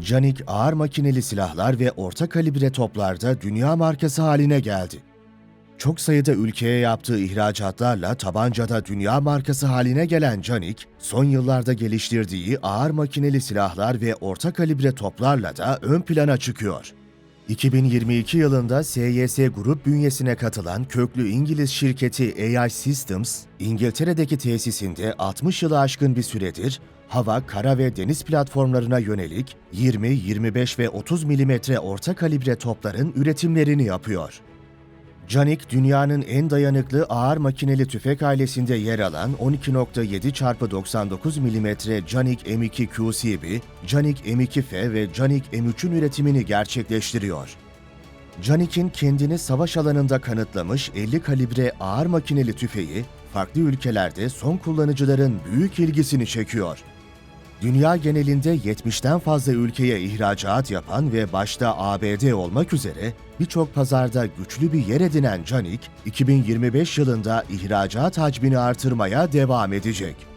Canik ağır makineli silahlar ve orta kalibre toplarda dünya markası haline geldi. Çok sayıda ülkeye yaptığı ihracatlarla tabancada dünya markası haline gelen Canik, son yıllarda geliştirdiği ağır makineli silahlar ve orta kalibre toplarla da ön plana çıkıyor. 2022 yılında SYS Grup bünyesine katılan köklü İngiliz şirketi AI Systems, İngiltere'deki tesisinde 60 yılı aşkın bir süredir hava, kara ve deniz platformlarına yönelik 20, 25 ve 30 milimetre orta kalibre topların üretimlerini yapıyor. Canik, dünyanın en dayanıklı ağır makineli tüfek ailesinde yer alan 12.7 x 99 mm Canik M2 QCB, Canik M2F ve Canik M3'ün üretimini gerçekleştiriyor. Canik'in kendini savaş alanında kanıtlamış 50 kalibre ağır makineli tüfeği, farklı ülkelerde son kullanıcıların büyük ilgisini çekiyor. Dünya genelinde 70'ten fazla ülkeye ihracat yapan ve başta ABD olmak üzere birçok pazarda güçlü bir yer edinen Canik, 2025 yılında ihracat hacmini artırmaya devam edecek.